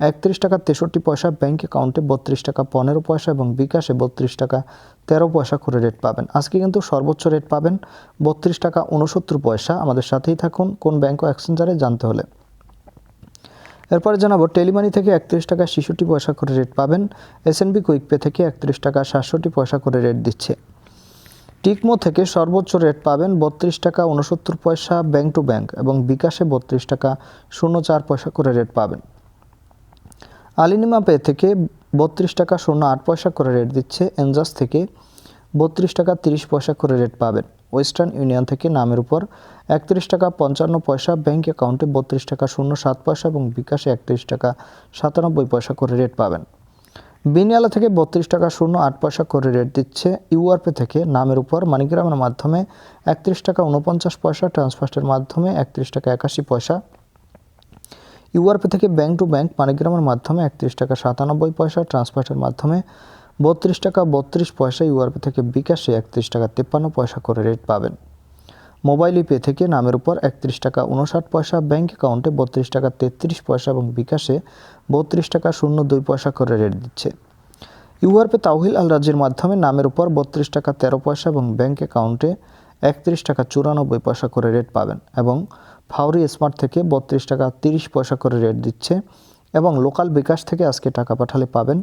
একত্রিশ টাকা তেষট্টি পয়সা ব্যাঙ্ক অ্যাকাউন্টে বত্রিশ টাকা পনেরো পয়সা এবং বিকাশে বত্রিশ টাকা তেরো পয়সা করে রেট পাবেন। আজকে কিন্তু সর্বোচ্চ রেট পাবেন বত্রিশ টাকা উনসত্তর পয়সা। আমাদের সাথেই থাকুন কোন ব্যাংক ও এক্সচেঞ্জারে জানতে হলে। এরপরে জানাব টেলিমানি থেকে একত্রিশ টাকা ছেষট্টি পয়সা করে রেট পাবেন। এসএনবি কুইক পে থেকে একত্রিশ টাকা সাতষট্টি পয়সা করে রেট দিচ্ছে। টিকমো থেকে সর্বোচ্চ রেট পাবেন বত্রিশ টাকা উনসত্তর পয়সা ব্যাংক টু ব্যাঙ্ক এবং বিকাশে বত্রিশ টাকা শূন্য চার পয়সা করে রেট পাবেন। আলিনিমা পে থেকে বত্রিশ টাকা শূন্য আট পয়সা করে রেট দিচ্ছে এনজাস থেকে বত্রিশ টাকা তিরিশ পয়সা করে রেট পাবেন। ওয়েস্টার্ন ইউনিয়ন থেকে নামের উপর একত্রিশ টাকা পঞ্চান্ন পয়সা, ব্যাংক অ্যাকাউন্টে বত্রিশ টাকা শূন্য সাত পয়সা এবং বিকাশে একত্রিশ টাকা সাতানব্বই পয়সা করে রেট পাবেন। বিনিয়ালা থেকে বত্রিশ টাকা শূন্য আট পয়সা করে রেট দিচ্ছে ইউআরপে থেকে নামের উপর মানিগ্রামের মাধ্যমে একত্রিশ টাকা উনপঞ্চাশ পয়সা, ট্রান্সফার্টের মাধ্যমে একত্রিশ টাকা একাশি পয়সা ইউআরপি থেকে ব্যাংক টু ব্যাংক মানিগ্রামের মাধ্যমে একত্রিশ টাকা সাতানব্বই পয়সা, ট্রান্সফারের মাধ্যমে বত্রিশ টাকা বত্রিশ পয়সা, ইউআরপি থেকে বিকাশে একত্রিশ টাকা তিপ্পান্ন পয়সা করে রেট পাবেন। মোবাইল পে থেকে নামের উপর একত্রিশ টাকা উনষাট পয়সা, ব্যাংক অ্যাকাউন্টে বত্রিশ টাকা তেত্রিশ পয়সা এবং বিকাশে বত্রিশ টাকা শূন্য দুই পয়সা করে রেট দিচ্ছে। ইউআরপে তাওহিল আল রাজ্যের মাধ্যমে নামের উপর বত্রিশ টাকা তেরো পয়সা এবং ব্যাংক অ্যাকাউন্টে একত্রিশ টাকা চুরানব্বই পয়সা করে রেট পাবেন এবং ফাউরি স্মার্ট থেকে বত্রিশ টাকা তিরিশ পয়সা করে রেট দিচ্ছে এবং লোকাল বিকাশ থেকে আজকে টাকা পাঠালে পাবেন।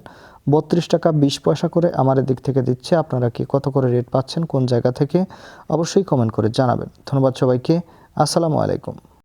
বত্রিশ টাকা বিশ পয়সা করে আমার দিক থেকে দিচ্ছে। আপনারা কি কত করে রেট পাচ্ছেন, কোন জায়গা থেকে? অবশ্যই কমেন্ট করে জানাবেন। ধন্যবাদ সবাইকে। আসসালামু আলাইকুম।